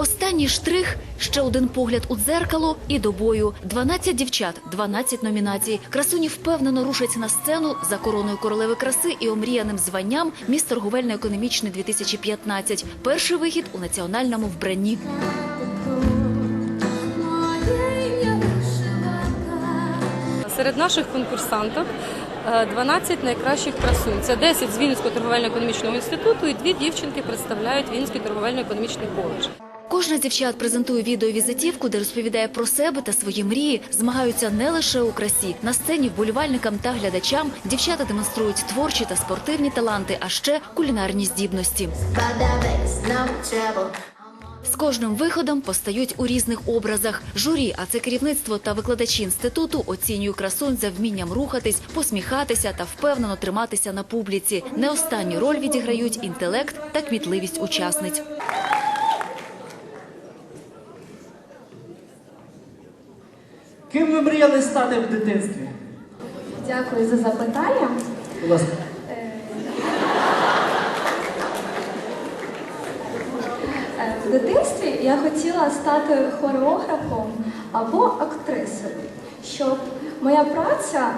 Останній штрих ще один погляд у дзеркало і до бою. 12 дівчат, 12 номінацій. Красуні впевнено рушать на сцену за короною королеви краси і омріяним званням міс торговельно-економічний 2015. Перший вихід у національному вбранні. Серед наших конкурсанток е, 12 найкращих красунь. Це 10 з Вінницького торговельно-економічного інституту і дві дівчинки представляють Вінницький торговельно-економічний коледж. Кожна з дівчат презентує відеовізитівку, де розповідає про себе та свої мрії. Змагаються не лише у красі. На сцені вболівальникам та глядачам дівчата демонструють творчі та спортивні таланти, а ще кулінарні здібності. З кожним виходом постають у різних образах. Журі, а це керівництво та викладачі інституту оцінюють красунь за вмінням рухатись, посміхатися та впевнено триматися на публіці. Не останню роль відіграють інтелект та кмітливість учасниць. Ким ви мріяли стати в дитинстві? Дякую за запитання. Будь ласка. Е, В дитинстві я хотіла стати хореографом або актрисою, щоб моя праця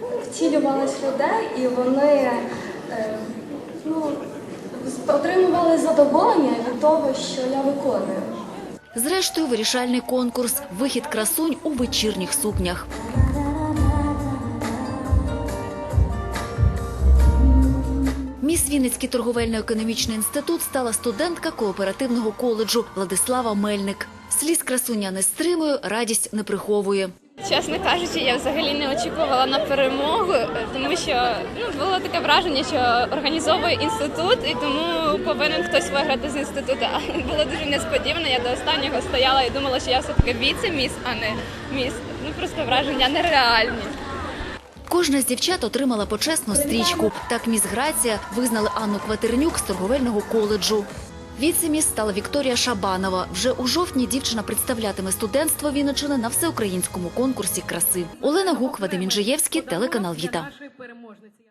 ну, втілювалась людей і вони е, ну, отримували задоволення від того, що я виконую. Зрештою, вирішальний конкурс вихід красунь у вечірніх сукнях. Міс Вінницький торговельно-економічний інститут стала студентка кооперативного коледжу Владислава Мельник. Сліз красуня не стримує, радість не приховує. Чесно кажучи, я взагалі не очікувала на перемогу, е, тому що ну було таке враження, що організовує інститут, і тому повинен хтось виграти з інституту. А було дуже несподівано. Я до останнього стояла і думала, що я все таки віце-міс, а не міс. Ну просто враження нереальні. Кожна з дівчат отримала почесну стрічку. Так міс Грація визнали Анну Кватернюк з торговельного коледжу. Віцеміс стала Вікторія Шабанова. Вже у жовтні дівчина представлятиме студентство Вінничини на всеукраїнському конкурсі краси. Олена Гук, Вадим Інжиєвський, телеканал Віта.